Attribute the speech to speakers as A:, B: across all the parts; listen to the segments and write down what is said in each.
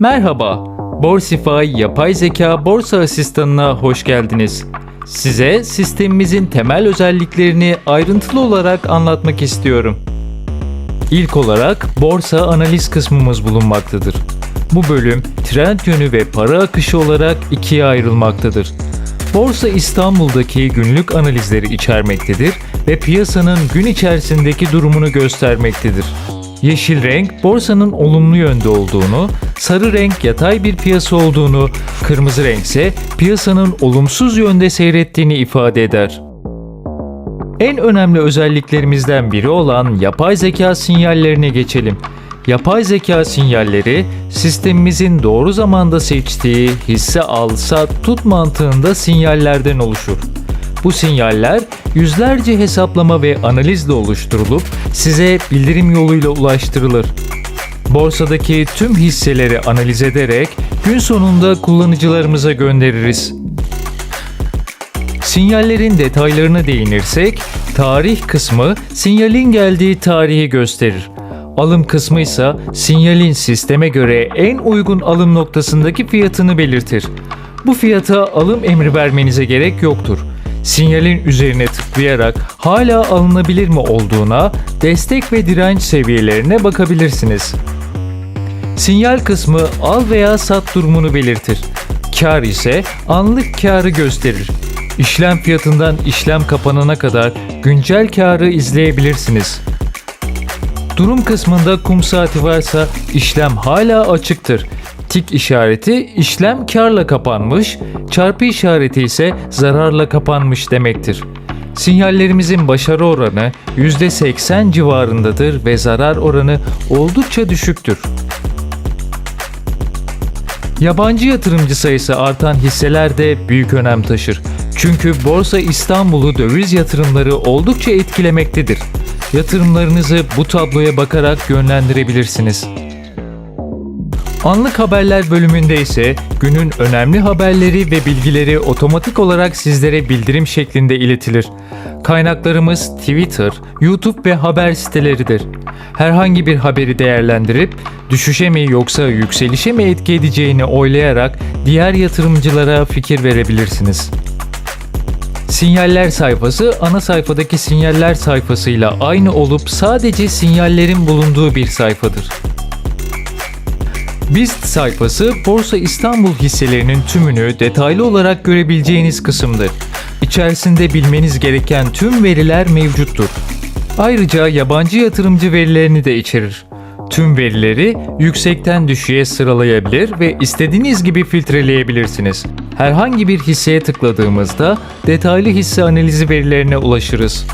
A: Merhaba, Borsify yapay zeka borsa asistanına hoş geldiniz. Size sistemimizin temel özelliklerini ayrıntılı olarak anlatmak istiyorum. İlk olarak borsa analiz kısmımız bulunmaktadır. Bu bölüm trend yönü ve para akışı olarak ikiye ayrılmaktadır. Borsa İstanbul'daki günlük analizleri içermektedir ve piyasanın gün içerisindeki durumunu göstermektedir. Yeşil renk borsanın olumlu yönde olduğunu, sarı renk yatay bir piyasa olduğunu, kırmızı renk ise piyasanın olumsuz yönde seyrettiğini ifade eder. En önemli özelliklerimizden biri olan yapay zeka sinyallerine geçelim. Yapay zeka sinyalleri sistemimizin doğru zamanda seçtiği hisse al sat tut mantığında sinyallerden oluşur. Bu sinyaller yüzlerce hesaplama ve analizle oluşturulup size bildirim yoluyla ulaştırılır. Borsadaki tüm hisseleri analiz ederek gün sonunda kullanıcılarımıza göndeririz. Sinyallerin detaylarına değinirsek, tarih kısmı sinyalin geldiği tarihi gösterir. Alım kısmı ise sinyalin sisteme göre en uygun alım noktasındaki fiyatını belirtir. Bu fiyata alım emri vermenize gerek yoktur. Sinyalin üzerine tıklayarak hala alınabilir mi olduğuna, destek ve direnç seviyelerine bakabilirsiniz. Sinyal kısmı al veya sat durumunu belirtir. Kar ise anlık karı gösterir. İşlem fiyatından işlem kapanana kadar güncel karı izleyebilirsiniz. Durum kısmında kum saati varsa işlem hala açıktır. Tik işareti işlem karla kapanmış, çarpı işareti ise zararla kapanmış demektir. Sinyallerimizin başarı oranı %80 civarındadır ve zarar oranı oldukça düşüktür. Yabancı yatırımcı sayısı artan hisseler de büyük önem taşır. Çünkü Borsa İstanbul'u döviz yatırımları oldukça etkilemektedir. Yatırımlarınızı bu tabloya bakarak yönlendirebilirsiniz. Anlık haberler bölümünde ise günün önemli haberleri ve bilgileri otomatik olarak sizlere bildirim şeklinde iletilir. Kaynaklarımız Twitter, YouTube ve haber siteleridir. Herhangi bir haberi değerlendirip düşüşe mi yoksa yükselişe mi etki edeceğini oylayarak diğer yatırımcılara fikir verebilirsiniz. Sinyaller sayfası ana sayfadaki sinyaller sayfasıyla aynı olup sadece sinyallerin bulunduğu bir sayfadır. BIST sayfası Borsa İstanbul hisselerinin tümünü detaylı olarak görebileceğiniz kısımdır. İçerisinde bilmeniz gereken tüm veriler mevcuttur. Ayrıca yabancı yatırımcı verilerini de içerir. Tüm verileri yüksekten düşüğe sıralayabilir ve istediğiniz gibi filtreleyebilirsiniz. Herhangi bir hisseye tıkladığımızda detaylı hisse analizi verilerine ulaşırız.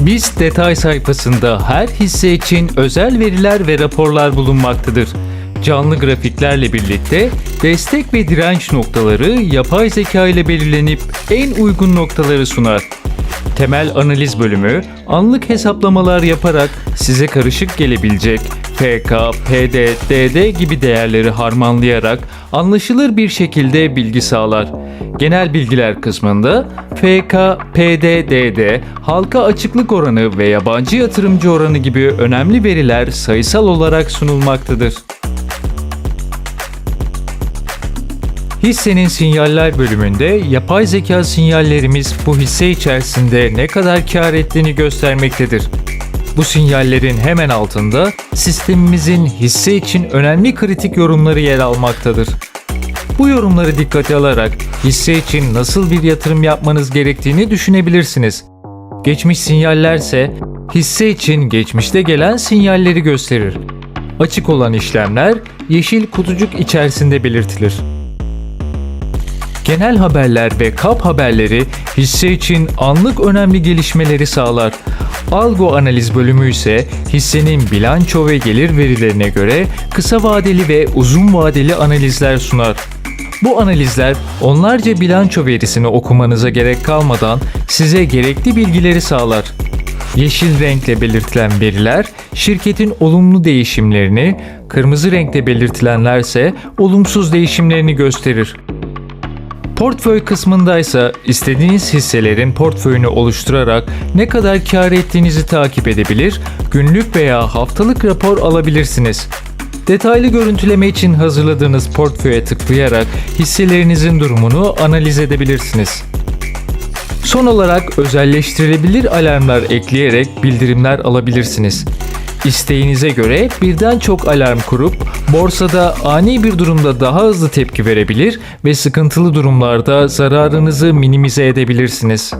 A: BIST detay sayfasında her hisse için özel veriler ve raporlar bulunmaktadır. Canlı grafiklerle birlikte destek ve direnç noktaları yapay zeka ile belirlenip en uygun noktaları sunar. Temel analiz bölümü anlık hesaplamalar yaparak size karışık gelebilecek PK, PD, DD gibi değerleri harmanlayarak anlaşılır bir şekilde bilgi sağlar. Genel bilgiler kısmında FK, PD, DD, halka açıklık oranı ve yabancı yatırımcı oranı gibi önemli veriler sayısal olarak sunulmaktadır. Hissenin sinyaller bölümünde yapay zeka sinyallerimiz bu hisse içerisinde ne kadar kar ettiğini göstermektedir. Bu sinyallerin hemen altında sistemimizin hisse için önemli kritik yorumları yer almaktadır. Bu yorumları dikkate alarak hisse için nasıl bir yatırım yapmanız gerektiğini düşünebilirsiniz. Geçmiş sinyallerse hisse için geçmişte gelen sinyalleri gösterir. Açık olan işlemler yeşil kutucuk içerisinde belirtilir. Genel haberler ve kap haberleri hisse için anlık önemli gelişmeleri sağlar. Algo analiz bölümü ise hissenin bilanço ve gelir verilerine göre kısa vadeli ve uzun vadeli analizler sunar. Bu analizler onlarca bilanço verisini okumanıza gerek kalmadan size gerekli bilgileri sağlar. Yeşil renkle belirtilen veriler şirketin olumlu değişimlerini, kırmızı renkle belirtilenlerse olumsuz değişimlerini gösterir. Portföy kısmındaysa istediğiniz hisselerin portföyünü oluşturarak ne kadar kar ettiğinizi takip edebilir, günlük veya haftalık rapor alabilirsiniz. Detaylı görüntüleme için hazırladığınız portföye tıklayarak hisselerinizin durumunu analiz edebilirsiniz. Son olarak özelleştirilebilir alarmlar ekleyerek bildirimler alabilirsiniz. İsteğinize göre birden çok alarm kurup borsada ani bir durumda daha hızlı tepki verebilir ve sıkıntılı durumlarda zararınızı minimize edebilirsiniz.